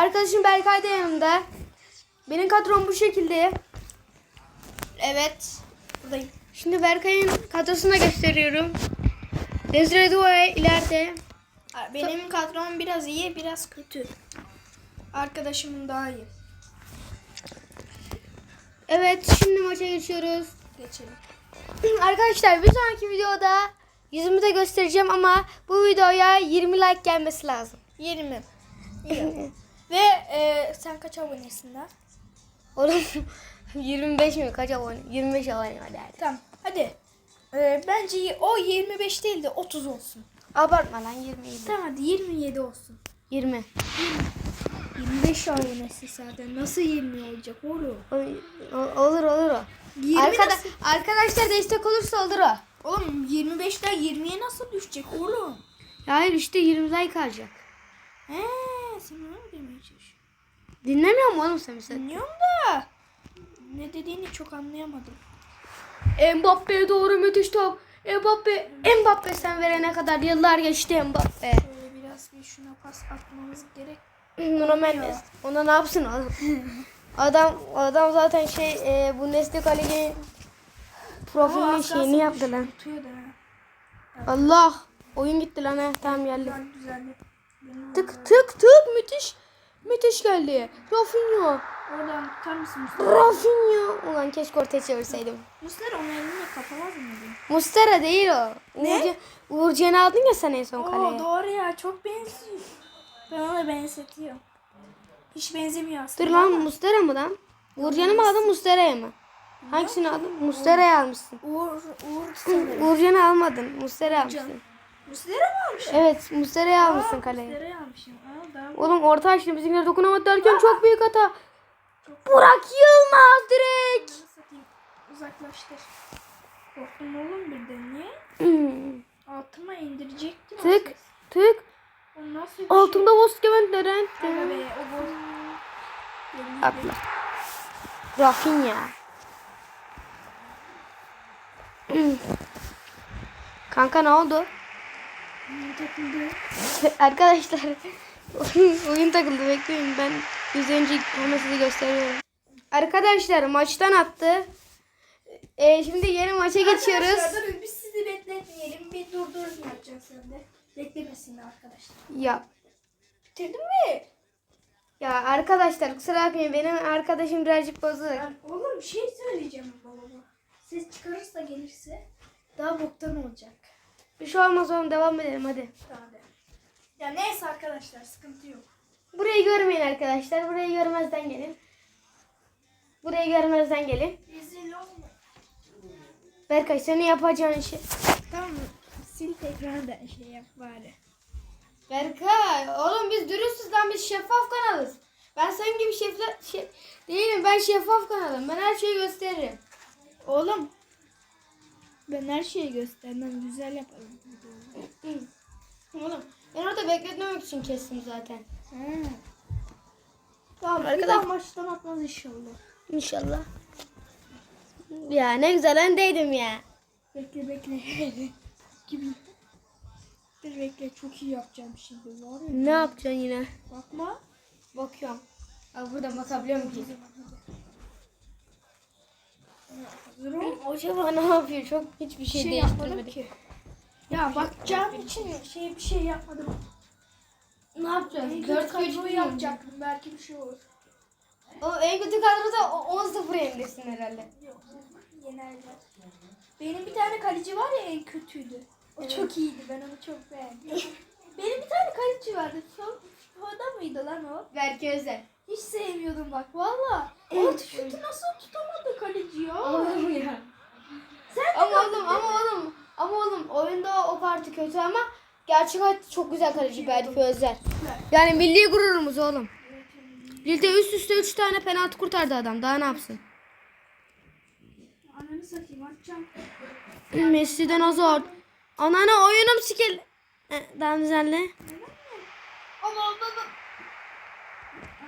Arkadaşım Berkay da yanımda. Benim kadrom bu şekilde. Evet. Buradayım. Şimdi Berkay'ın kadrosunu gösteriyorum. Desire Dua ileride. Benim kadrom biraz iyi, biraz kötü. Arkadaşımın daha iyi. Evet şimdi maça geçiyoruz. Geçelim. Arkadaşlar bir sonraki videoda yüzümü de göstereceğim ama bu videoya 20 like gelmesi lazım. 20. Ve e, sen kaç abonesin daha? Oğlum 25 mi? Kaç abone? 25 abone hadi hadi. Tamam. Hadi. E, bence o 25 değil de 30 olsun. Abartma lan 27. Tamam hadi 27 olsun. 20. 25 abonesi zaten. Nasıl 20 olacak oğlum? O- o- Olur olur o. 20 Arkada, nasıl? arkadaşlar destek olursa olur o. Oğlum 25'ten 20'ye nasıl düşecek oğlum? Ya Hayır işte 20 like alacak. He, sen onu mu demeye çalışıyorsun? Dinlemiyor musun oğlum sen mesela? Dinliyorum da. Ne dediğini çok anlayamadım. Mbappe'ye doğru müthiş top. Mbappe, Mbappe sen verene kadar yıllar geçti Mbappe. Böyle biraz bir şuna pas atmamız gerek. Nuno Mendes. Ona ne yapsın oğlum? adam adam zaten şey e, Bundesliga Ligi profilinin şeyini yaptı lan. Tutuyor da. Allah. Oyun gitti lan he. Tamam geldi. Güzel düzeldi. Benim Tık tık tık müthiş. Müthiş geldi. Rafinha. Oradan tutar mısın Mustafa? Rafinha. Ulan keşke ortaya çevirseydim. Mustafa onun eline kapamaz mıydı? Mustera değil o. Ne? Uğurcan, Uğurcan'ı aldın ya sen en son Oo kaleye. doğru ya çok benziyor. Ben ona benzetiyorum. Hiç benzemiyor aslında. Dur lan ama Mustera mı lan? Uğurcan'ı mı aldın Mustera'yı mı? Hangisini aldın? Mustera'yı almışsın. Uğur, Uğur. Uğurcan'ı almadın. Mustera almışsın. Muslera mı almış? Evet Mustera'yı almışsın kaleye. Muslera'yı almışım. Aa, daha Oğlum orta açtı bizimkiler dokunamadı derken çok büyük hata. Burak Yılmaz direkt. Uzaklaştır. Korktum oğlum birden niye? Hmm. Altıma indirecektim. Tık tık. O nasıl bir Altında Voskevent Leren. şey? Aga be o. Atla. Rafinha. Hmm. Kanka ne oldu? Arkadaşlar oyun takıldı bekleyin ben izleyince hemen size gösteriyorum. Arkadaşlar maçtan attı. Ee, şimdi yeni maça geçiyoruz. Arkadaşlar durun biz sizi bekletmeyelim. Bir durdurun yapacağız de. Beklemesinler arkadaşlar. Ya Bitirdin mi? ya arkadaşlar kusura bakmayın benim arkadaşım birazcık bozuk. Ben, oğlum bir şey söyleyeceğim babama. Ses çıkarırsa gelirse daha boktan olacak. Bir şey olmaz oğlum devam edelim hadi. Hadi. Ya neyse arkadaşlar sıkıntı yok. Burayı görmeyin arkadaşlar. Burayı görmezden gelin. Burayı görmezden gelin. Rezil olma. Berkay senin yapacağın şey. Tamam sil tekrardan şey yap bari. Berkay oğlum biz dürüstüz lan biz şeffaf kanalız. Ben senin gibi şefla, şef, değilim ben şeffaf kanalım. Ben her şeyi gösteririm. Oğlum ben her şeyi göstermem güzel yaparım. Hı. Oğlum ben orada bekletmemek için kestim zaten. Hmm. Tamam Arkadaş- bir daha maçtan atmaz inşallah. İnşallah. Ya ne güzel öndeydim ya. Bekle bekle. Gibi. Dur bekle çok iyi yapacağım şimdi var ya. Ne yapacaksın yine? Bakma. Bakıyorum. Aa, burada bakabiliyor muyum ol. Acaba ne yapıyor? Çok hiçbir şey, şey değiştirmedi. ki. Ya bakacağım için şey bir şey yapmadım. Ne yapacağız? En kötü 4 kadroyu yapacaktım. Belki bir şey olur. O en kötü kadroda o- 10-0 yenilirsin herhalde. Yok. Yenerler. Benim bir tane kaleci var ya en kötüydü. O çok iyiydi. Ben onu çok beğendim. Benim bir tane kaleci vardı. FIFA'da mıydı lan o? Berke Özel. Hiç sevmiyordum bak valla. O şutu nasıl tutamadı kaleci ya? Oğlum ya. Sen de Ama oğlum ama oğlum ama oğlum oyunda o parti kötü ama gerçek hayatta çok güzel kaleci Berke Özel. Yani milli gururumuz oğlum. Ligde üst üste 3 tane penaltı kurtardı adam. Daha ne yapsın? Ananı satayım atacağım. Messi'den Hazard. Anana oyunum skill. Eh, Daha düzenle. Ama baba.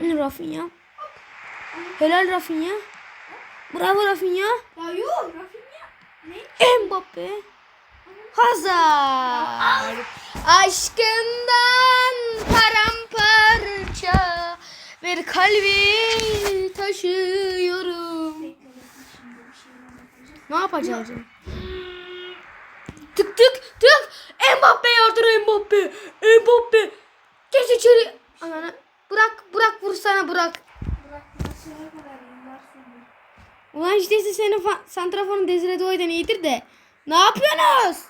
Rafinha. Helal Rafinha. Bravo Rafinha. Ya yok Rafinha. Ne? Mbappe. Hazard. Aşkından paramparça. bir kalbi taşıyorum. Ne yapacağız? ya? Tık tık tık. Mbappe yardır Mbappe. Mbappe. Geç içeri. Ananı. Bırak bırak vursana bırak. Bırak nasıl. Ulan işte senin santraforun Desire Douay'dan iyidir de. Ne yapıyorsunuz?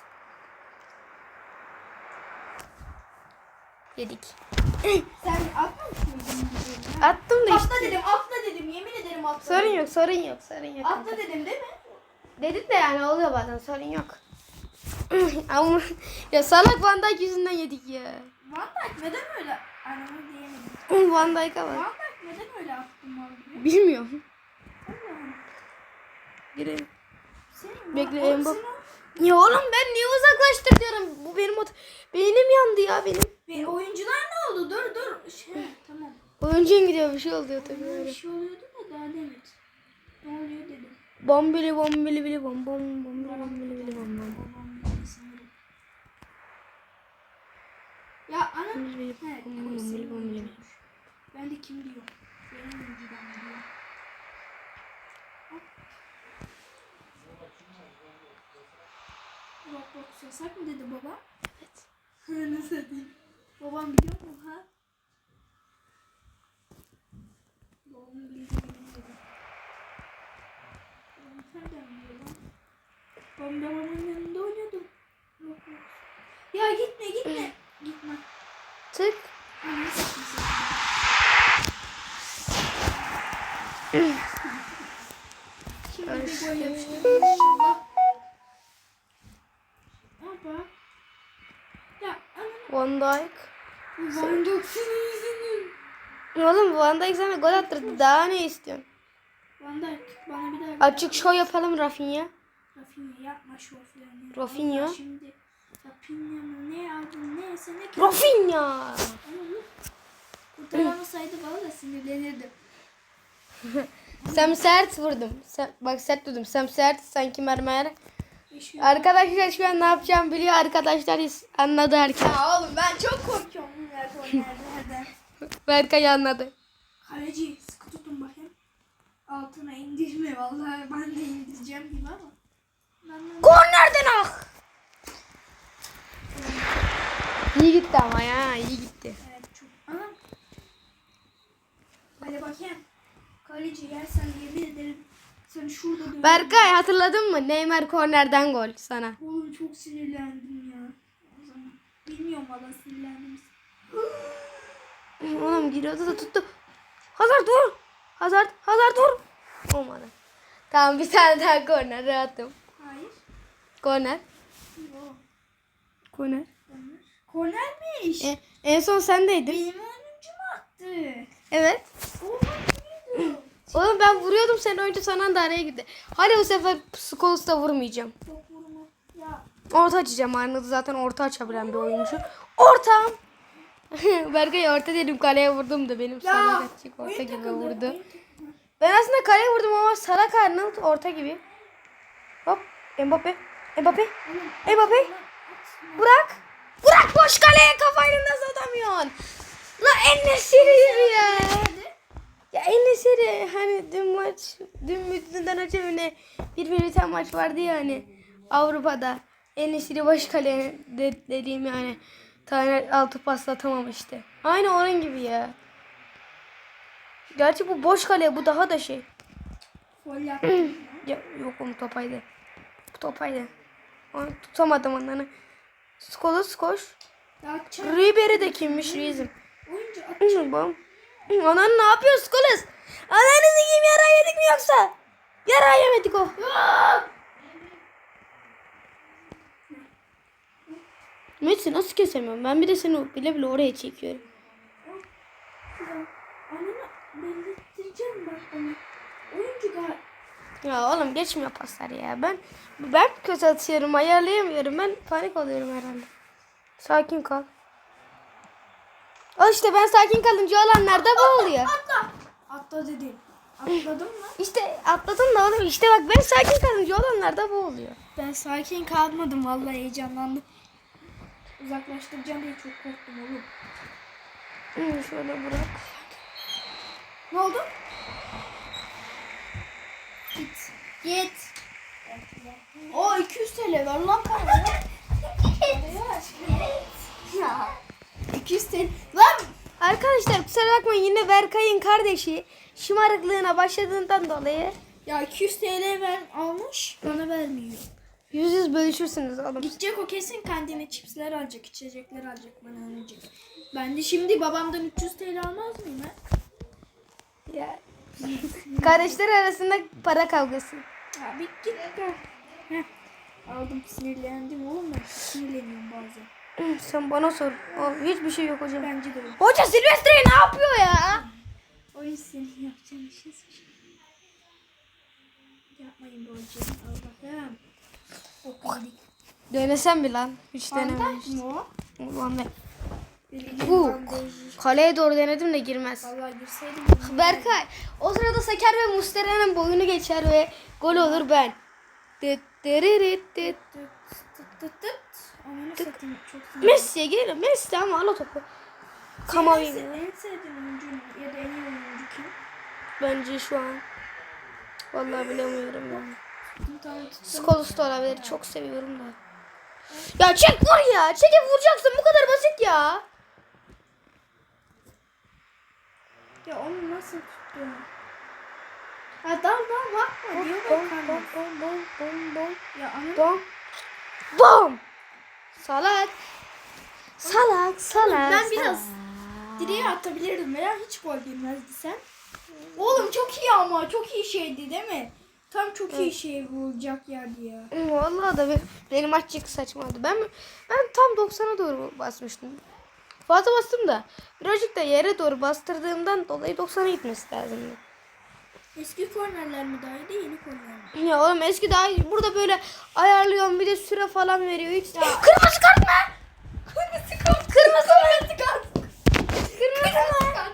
Yedik. Sen atmamış mıydın? Attım da Atla işte. dedim atla dedim yemin ederim atla Sorun dedim. yok sorun yok sorun yok. Atla dedim değil mi? Dedik de yani oluyor bazen sorun yok. Ama ya salak Van Dijk yüzünden yedik ya. Van Dijk neden öyle? Anamı diyemedim. Van Dijk'a Van bak. Dijk neden öyle attın gibi? Bilmiyorum. Girelim. Bekle, Mbappe. Ya oğlum ben niye uzaklaştır diyorum. Bu benim ot beynim yandı ya benim. Ve oyuncular ne oldu? Dur dur. Şey, tamam. Oyuncun gidiyor bir şey oluyor tabii Bir şey oluyordu da daha demet. Ne oluyor dedim. Bombili bombili bili bom bom bombili bombili bili bom bom. Babam beni sinirli. Ya ana. Bombili bombili bili. Ben de kim diyor? Benim oyuncudan diyor. Roblox yasak mı dedi baba? Evet. Nasıl diyeyim? Babam biliyor mu ha? Babam bildi bilmedi. Babam nereden biliyor lan? Ben babamın yanında oynuyordum. Roblox. Ya gitme gitme. Gitme. Tık. Şimdi bir gol yapıştırdım inşallah. Ya. Van Dijk. Van Dijk senin yüzünden. Oğlum Van Dijk sana gol attırdı. Daha ne istiyorsun? Van Dijk bana bir daha. Açık show yapalım Rafinha. Rafinha yapma şov yani. Rafinha? Şimdi Rafinha mı ne aldın neyse ne ki. Rafinha. Kurtaramasaydı bana da sinirlenirdim. Sam sert vurdum. Sem, bak sert vurdum. Sam sert sanki mermer. Arkadaşlar şu an ne yapacağımı biliyor. Arkadaşlar anladı herkes. Ya oğlum ben çok korkuyorum. Berkay anladı. Kaleci sıkı tutun bakayım. Altına indirme vallahi ben de indireceğim gibi ama. Kornerden ah. İyi gitti ama ya iyi gitti. Evet çok. Anam. Hadi bakayım. Kaleci yersen yemin ederim. Sen şurada dön. Berkay hatırladın mı? Neymar kornerden gol sana. Oğlum çok sinirlendim ya. O zaman. Bilmiyorum valla sinirlendim. Oğlum giriyordu da tuttu. Hazard dur. Hazard, Hazard dur. Olmadı. Tamam bir tane daha korner rahatım. Hayır. Korner. Yok. Korner. Korner. Kornermiş. E, en son sendeydin. Benim oyuncum attı. Evet. Neydi? Oğlum ben vuruyordum sen oyuncu sana da araya girdi. Hadi bu sefer Scholes'ta vurmayacağım. Çok vurma. Ya Orta açacağım. Arnold zaten orta açabilen bir oyuncu. Ortam. Berkay orta dedim kaleye vurdum da benim sana kaçacak orta gibi takıldı, vurdu. Ben aslında kaleye vurdum ama salak Arnold orta gibi. Hop Mbappe. Mbappe. Oğlum, Mbappe. Atma. Bırak. Bırak boş kaleye kafayla nasıl atamıyorsun? La en nesiri ya. Ya en nesiri hani dün maç dün dünden önce mi ne bir bir biten maç vardı ya hani Avrupa'da en nesiri boş kale de, dediğim yani tane altı paslatamam işte. Aynı onun gibi ya. Gerçi bu boş kale bu daha da şey. Ya, yok oğlum topaydı. Bu topaydı. Onu tutamadım onları. Skolos koş. Ribery de kimmiş Rizim. Oyuncu. Anan ne yapıyorsun Skolos? Ananızı kim yara yedik mi yoksa? Yara yemedik o. Messi nasıl kesemiyorum? Ben bir de seni bile bile oraya çekiyorum. Ananı belirteceğim bak onu. Oyuncu Ya oğlum geçmiyor paslar ya. Ben ben kötü atıyorum, ayarlayamıyorum. Ben panik oluyorum herhalde. Sakin kal. Al işte ben sakin kalınca olanlar da bu oluyor. atla. Atla dedim. Atladın mı? İşte atladın da oğlum işte bak ben sakin kalınca olanlar da bu oluyor. Ben sakin kalmadım vallahi heyecanlandım. Uzaklaştıracağım diye çok korktum oğlum. Şöyle bırak. Ne oldu? Git. Git. O 200 TL ver lan bana. ya. 200 TL. Lan Arkadaşlar kusura bakmayın yine Berkay'ın kardeşi şımarıklığına başladığından dolayı ya 200 TL ver almış bana vermiyor. yüz yüz bölüşürsünüz oğlum. Gidecek o kesin kantine chipsler alacak, içecekler alacak bana alacak. Ben de şimdi babamdan 300 TL almaz mıyım ha? Ya. Kardeşler arasında para kavgası. Ya bir git gel. Heh. Aldım sinirlendim oğlum ben sinirleniyorum bazen. Sen bana sor. O, hiçbir şey yok hocam. Bence de öyle. Hoca Silvestre ne yapıyor ya? O senin yapacağın işe sıçayım. Yapmayın bu hocam Allah'ım. Okuyalım. Denesem mi lan? Hiç Bandaj denememiştim. mı o? Vallahi. Bu. Kaleye doğru denedim de girmez. Berkay o sırada Seker ve Mustera'nın boyunu geçer ve gol olur ben. Messi'ye gelir. Messi ama al o topu. Kamavinga. en sevdiğin oyuncu ya da en iyi oyuncu kim? Bence şu an. Vallahi bilemiyorum tuttum. Skolos da olabilir. Çok seviyorum da. Ya çek vur ya. Çekip vuracaksın. Bu kadar basit ya. Ya onu nasıl tuttun? Ha dal dal bakma diyor bak bom bom bom bom bom. Ya anam. Bom. Bom. Salak. Salak salak. Ben biraz direğe atabilirdim veya hiç gol girmezdi sen. Oğlum çok iyi ama çok iyi şeydi değil mi? Tam çok iyi şey vuracak yerdi ya. Vallahi da be- benim açık saçmaydı. Ben ben tam 90'a doğru basmıştım. Fazla bastım da birazcık da yere doğru bastırdığımdan dolayı 90'a gitmesi lazımdı. Eski kornerler mi daha iyiydi yeni kornerler mi? Ya oğlum eski daha iyi. burada böyle ayarlıyorum bir de süre falan veriyor. Hiç kırmızı kart mı? Kırmızı kart. Kırmızı Kırmızı kart. Kırmızı kart.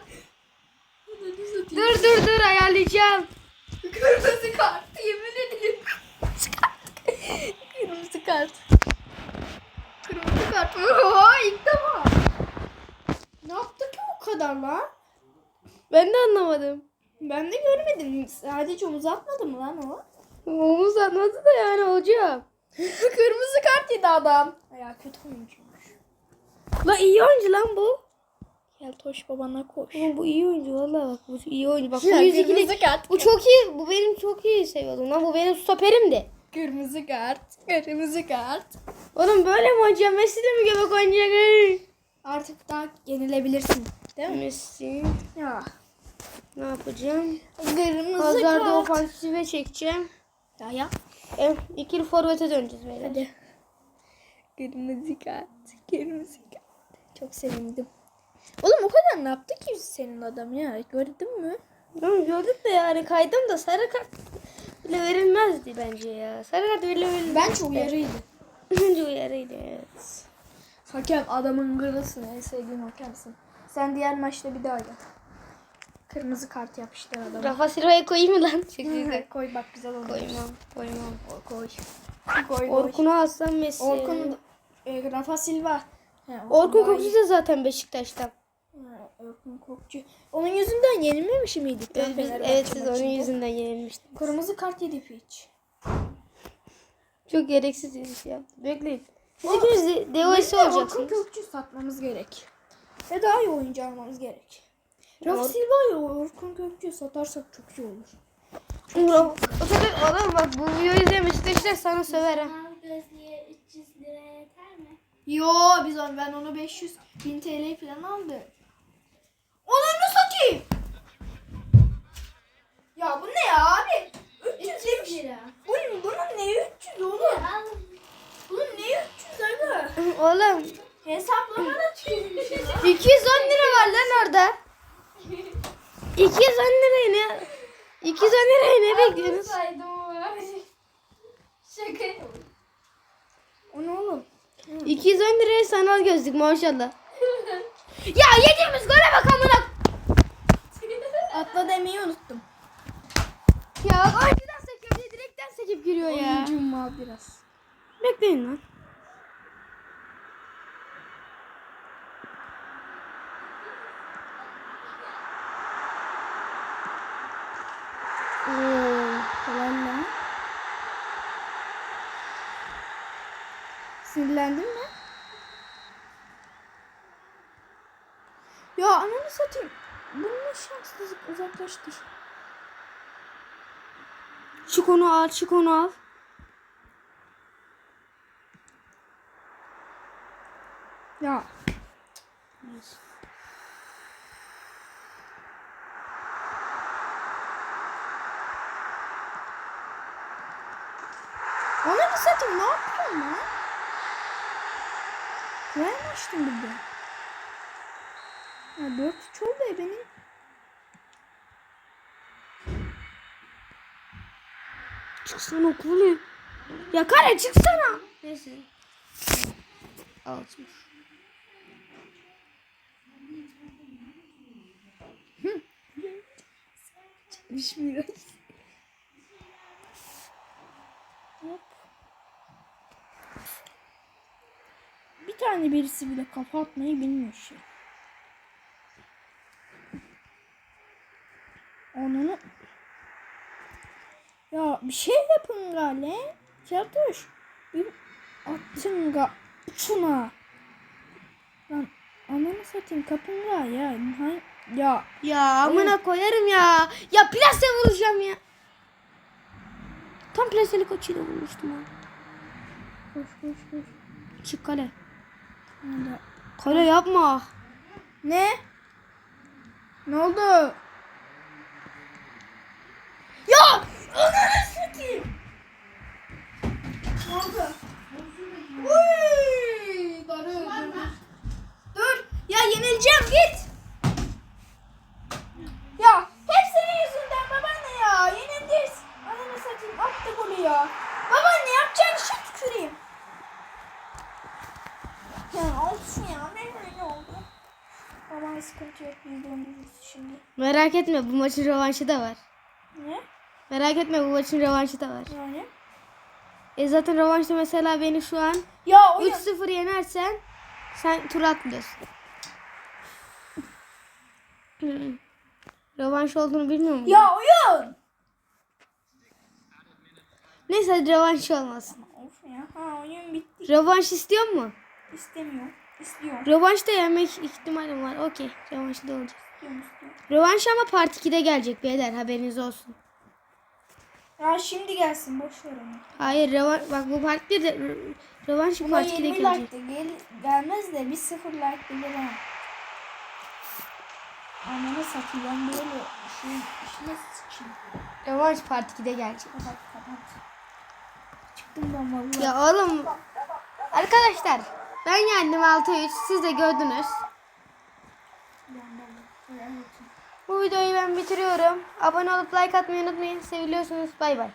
Dur dur dur ayarlayacağım. Kırmızı kart. Yemin ederim. Kırmızı kart. Kırmızı kart. Oha ilk defa. Ne yaptı ki o kadar lan? Ben de anlamadım. Ben de görmedim. Sadece omuz atmadı mı lan o? Omuz anladı da yani hocam. Kırmızı kart yedi adam. Ya kötü oyuncuymuş. La iyi oyuncu lan bu. Gel Toş babana koş. Oğlum bu iyi oyuncu vallahi bak bu iyi oyuncu. Bak bu Ya, 102'lik. kırmızı kart. Bu çok iyi. Bu benim çok iyi seviyordum lan. Bu benim stoperimdi. Kırmızı kart. Kırmızı kart. Oğlum böyle mi hocam? Messi de mi göbek oynayacak? Artık daha yenilebilirsin. Değil mi? Messi. Ya. Ne yapacağım? Kırmızı Pazarda kart. ofansife çekeceğim. Ya ya. E, ikili forvete döneceğiz beyler. Hadi. Kırmızı kart. Kırmızı kart. Çok sevindim. Oğlum o kadar ne yaptı ki senin adam ya? Gördün mü? Oğlum gördük de yani kaydım da sarı kart bile verilmezdi bence ya. Sarı kart bile verilmezdi. Bence uyarıydı. Bence uyarıydı evet. Hakem adamın gırısın. En sevdiğim hakemsin. Sen diğer maçta bir daha gel. Kırmızı kart yapıştır adama. Rafa Silva'yı koyayım mı lan? Çok güzel. koy bak güzel olur. Koymam. Koymam. Koy. Koy. Orkun'u alsam Messi. Orkun e, Rafa Silva. He, Orkun. Kokcu da zaten Beşiktaş'tan. Orkun Kokcu. Onun yüzünden yenilmemiş miydik? Evet, biz, evet siz onun yüzünden yenilmiştiniz. Kırmızı kart yedi piç. Çok gereksiz bir şey yaptı. Bekleyin. De DOS Orkun olacaksınız. Kokcu satmamız gerek. Ve daha iyi oyuncu almamız gerek. Rafa Silva'yı Orkun Kökçü'ye satarsak çok iyi olur. O zaman oğlum bak bu videoyu izleyen Beşiktaşlar sana söver ha. Mavi gözlüğe 300 lira yeter mi? Yo biz onu ben onu 500 bin TL falan aldım. Onu satayım? Ya bu ne ya abi? 300 demiş. lira. Bunun, bunun ne 300 oğlum? Al. Bunun ne 300 aga? Oğlum Hesaplamada çıkmış. 210 lira var lan orada. 210 lirayı ne? 210 lirayı ne bekliyorsunuz? Şaka. O ne oğlum? 210 liraya sanal gözlük maşallah. Ya yediğimiz gole bak amına. Atla demeyi unuttum. Ya oyuncudan sekiyor diye direkten sekip giriyor ya. Oyuncum mal biraz. Bekleyin lan. Oo, helal lan. Sinirlendin mi? Ya ananı satayım. Bu ne şanssızlık uzaklaştır. Çık onu al, çık onu al. Ya. Ananı satayım ne yapıyorsun lan? Bir de. Ya dört üç oldu ya benim. Çıksana okulu. Ya kare çıksana. Neyse. Altmış. Düşmüyor. Hop. Bir tane birisi bile kafa atmayı bilmiyor şey. Onu Ya bir şey yapın gale. Çarpış. Bir attın ga şuna. Lan ananı satayım kapın ga ya. Ya Ya amına koyarım ya. Ya plase vuracağım ya. Tam plaselik açıyla vurmuştum ha. koş koş koş. Çık kale. Kale yapma. Ne? Ne oldu? Ya! Ananı satayım! Ne oldu? Uy! Darı dur. Ya yenileceğim git! Ya hep yüzünden babaanne ya. Yenildik. Ananı satayım attı ya. Babaanne yapacağın işe tüküreyim. Ya olsun ya. Ne öyle oldu? Baban sıkıntı yok. Biz şimdi. Merak etme bu maçın rövanşı da var. Ne? Merak etme bu maçın rövanşı da var. Yani? E zaten rövanşta mesela beni şu an Ya oyun. 3-0 yenersen sen tur atmıyorsun. Hı. Rövanş olduğunu bilmiyor musun? Ya oyun. Neyse rövanş olmasın. Of ya. Ha oyun bitti. Rövanş istiyor mu? İstemiyorum. İstiyorum. Rövanşta yemek ihtimalim var. Okey. Rövanşta olacak. İstiyorum istiyorum. Rövanş ama part 2'de gelecek beyler haberiniz olsun. Ya şimdi gelsin. Boş ver onu. Hayır rövanş bak bu part 1'de rö- rövanş Buna part 2'de 20 gelecek. like de gel, gelmez de bir sıfır like gelir ha. Ananı satayım ben böyle şey işine sıçayım. Rövanş part 2'de gelecek. Kapat kapat. Çıktım ben vallahi. Ya oğlum arkadaşlar ben yendim 6-3 siz de gördünüz. Bu videoyu ben bitiriyorum. Abone olup like atmayı unutmayın. Seviliyorsunuz. Bay bay.